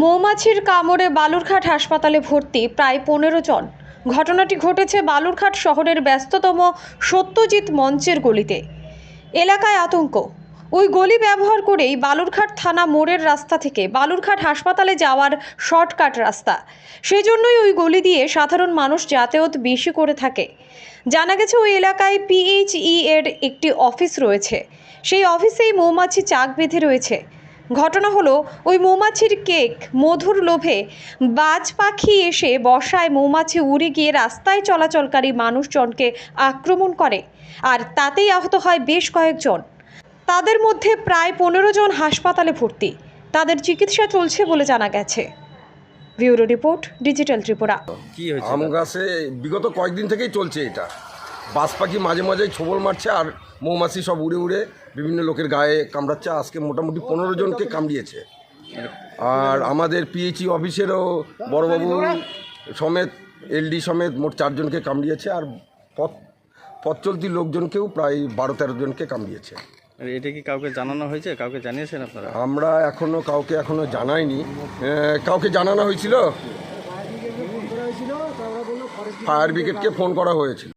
মৌমাছির কামড়ে বালুরঘাট হাসপাতালে ভর্তি প্রায় পনেরো জন। ঘটনাটি ঘটেছে বালুরঘাট শহরের ব্যস্ততম সত্যজিৎ মঞ্চের গলিতে। এলাকায় আতঙ্ক। ওই গলি ব্যবহার করেই বালুরঘাট থানা মোড়ের রাস্তা থেকে বালুরঘাট হাসপাতালে যাওয়ার শর্টকাট রাস্তা। সেজন্যই ওই গলি দিয়ে সাধারণ মানুষ যাতায়াত বেশি করে থাকে। জানা গেছে ওই এলাকায় পিএইচই এর একটি অফিস রয়েছে। সেই অফিসেই মৌমাছি চাক বেঁধে রয়েছে। ঘটনা হলো ওই মৌমাছির কেক মধুর লোভে বাজ পাখি এসে বসায় মৌমাছি উড়ে গিয়ে রাস্তায় চলাচলকারী মানুষজনকে আক্রমণ করে। আর তাতেই আহত হয় বেশ কয়েকজন। তাদের মধ্যে প্রায় পনেরো জন হাসপাতালে ভর্তি। তাদের চিকিৎসা চলছে বলে জানা গেছে। Bureau report digital Tripura. আম গাছে বিগত কয়েকদিন থেকেই চলছে এটা। বাজ পাখি মাঝে মাঝে ছোবল মারছে আর মৌমাছি সব উড়ে উড়ে বিভিন্ন লোকের গায়ে কামড়াচ্ছে। আজকে মোটামুটি পনেরো জনকে কামড়িয়েছে। আর আমাদের পিএইচই অফিসেরও বড়বাবু সমেত এলডি সমেত মোট চারজনকে কামড়িয়েছে আর পথ পথ চলতি লোকজনকেও প্রায় বারো তেরো জনকে কামড়িয়েছে। এটা কি কাউকে জানানো হয়েছে? কাউকে জানিয়েছেন আপনারা? আমরা এখনও কাউকে এখনও জানাইনি। কাউকে জানানো হয়েছিল? ফায়ার ব্রিগেডকে ফোন করা হয়েছিল।